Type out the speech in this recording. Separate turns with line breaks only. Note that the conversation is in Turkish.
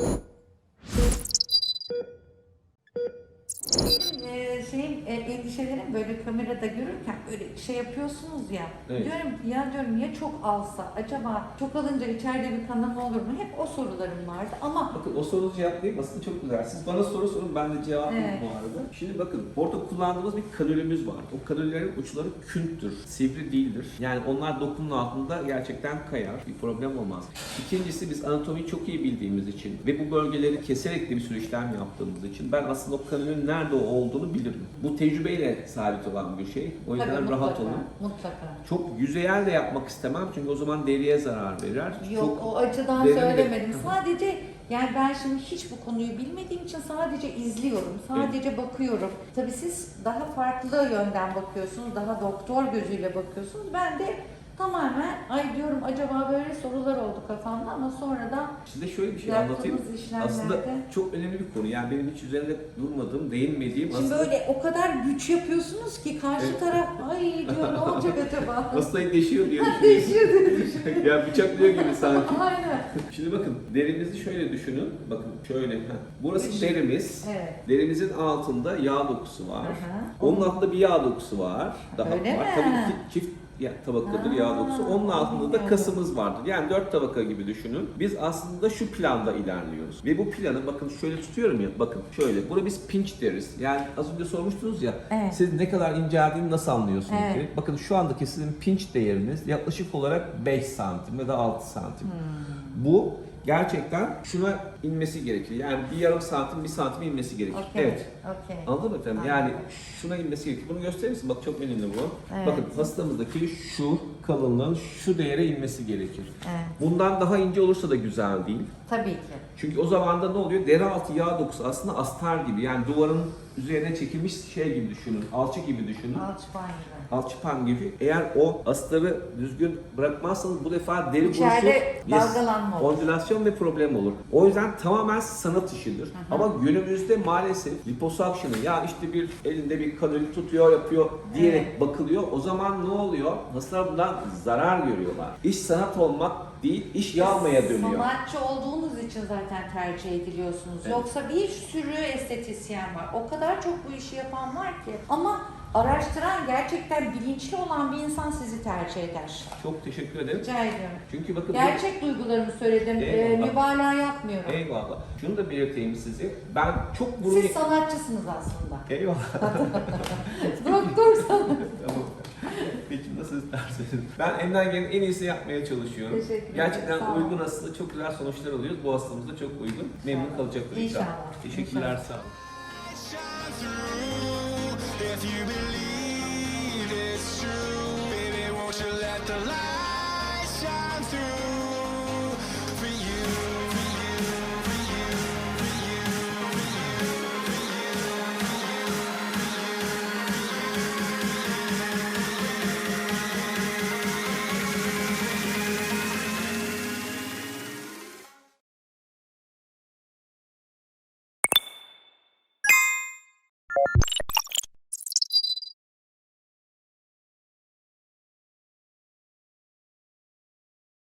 you Şeyin e, endişelerim böyle kamerada görürken böyle şey yapıyorsunuz ya.
Evet.
Diyorum ki, ya diyorum ya çok alsa acaba çok alınca içeride bir kanama olur mu? Hep o sorularım vardı ama
Bakın o soruyu cevaplayayım aslında çok güzel. Siz bana soru sorun ben de cevaplayayım
Evet.
bu arada. Şimdi bakın orada kullandığımız bir kanülümüz var. O kanüllerin uçları künttür, sivri değildir. Yani onlar dokunun altında gerçekten kayar. Bir problem olmaz. İkincisi biz anatomiyi çok iyi bildiğimiz için ve bu bölgeleri keserek de bir sürü işlem yaptığımız için ben aslında o kanülün nerede olduğunu bilirim. Bu tecrübeyle sabit olan bir şey. O yüzden
tabii
rahat
mutlaka,
olun.
mutlaka.
Çok yüzeyel de yapmak istemem çünkü o zaman deriye zarar verir.
Yok
çok
o açıdan
derin de-
söylemedim. Sadece yani ben şimdi hiç bu konuyu bilmediğim için sadece izliyorum, sadece bakıyorum. Tabii siz daha farklı yönden bakıyorsunuz, daha doktor gözüyle bakıyorsunuz. Ben de tamamen ay diyorum acaba böyle sorular oldu kafamda ama sonradan
Size şöyle bir şey
Yaptığımız
anlatayım.
işlemlerde-
Aslında çok önemli bir konu. Yani benim hiç üzerinde durmadığım, değinmediğim
Şimdi
aslında
böyle o kadar güç yapıyorsunuz ki karşı
Evet.
taraf ay diyor ne olacak acaba?
hastayı deşiyor diye düşünüyorum.
Değişiyor diye düşünüyorum.
ya bıçaklıyor gibi sanki.
Aynen.
Şimdi bakın derimizi şöyle düşünün. Bakın şöyle. heh. Burası derimiz.
Evet.
Derimizin altında yağ dokusu var.
Aha.
Onun altında bir yağ dokusu var. Daha
Öyle
var.
mi?
Tabii ki çift ya, tabakadır yağ Dokusu. Onun altında da kasımız vardır. Yani dört tabaka gibi düşünün. Biz aslında şu planda ilerliyoruz. Ve bu planı bakın şöyle tutuyorum ya. Bakın şöyle. Buna biz pinch deriz. Yani az önce sormuştunuz ya.
Evet.
Siz ne kadar inceldiğini nasıl anlıyorsunuz
Evet.
diye. Bakın şu andaki sizin pinch değeriniz yaklaşık olarak 5 santim ya da 6 santim.
Hmm.
Bu gerçekten şuna inmesi gerekir. Yani bir yarım santim, bir santim inmesi gerekir.
Okey.
Evet.
Okey.
Anladın mı efendim?
Anladım.
Yani şuna inmesi gerekir. Bunu gösterir misin? Bak çok önemli bu.
Evet.
Bakın hastamızdaki şu kalınlığın şu değere inmesi gerekir.
Evet.
Bundan daha ince olursa da güzel değil.
Tabii ki.
Çünkü o zaman da ne oluyor? Deri altı yağ dokusu aslında astar gibi. Yani duvarın üzerine çekilmiş şey gibi düşünün. Alçı gibi düşünün.
Alçıpan gibi.
Alçıpan gibi. Eğer o astarı düzgün bırakmazsanız bu defa deri
İçeride
buruşur.
dalgalanma olur.
Ondülasyon ve problem olur. O yüzden tamamen sanat işidir. Ama günümüzde maalesef liposuction'ı ya işte bir elinde bir kadını tutuyor yapıyor diyerek bakılıyor. O zaman ne oluyor? Hastalar bundan zarar görüyorlar. İş sanat olmak değil, iş yağmaya dönüyor.
Sanatçı olduğunuz için zaten tercih ediliyorsunuz.
Evet.
Yoksa bir sürü estetisyen var. O kadar çok bu işi yapan var ki. Ama araştıran, gerçekten bilinçli olan bir insan sizi tercih eder.
Çok teşekkür ederim.
Rica ediyorum.
Çünkü bakın bu-
Gerçek duygularımı söyledim. Ee, mübalağa yapmıyorum.
Eyvallah. Şunu da belirteyim size. Ben çok burun...
Siz sanatçısınız aslında.
Eyvallah.
Doktor.
Tamam. Peki nasıl isterseniz. Ben elimden gelen en iyisini yapmaya çalışıyorum.
Teşekkür ederim,
Gerçekten
sağ olun.
uygun aslında çok güzel sonuçlar alıyoruz. Bu hastamız da çok uygun. Memnun kalacaktır
İnşallah.
Teşekkürler
İnşallah.
sağ olun.
shine through if you believe it's true. Baby, won't you let the light shine through?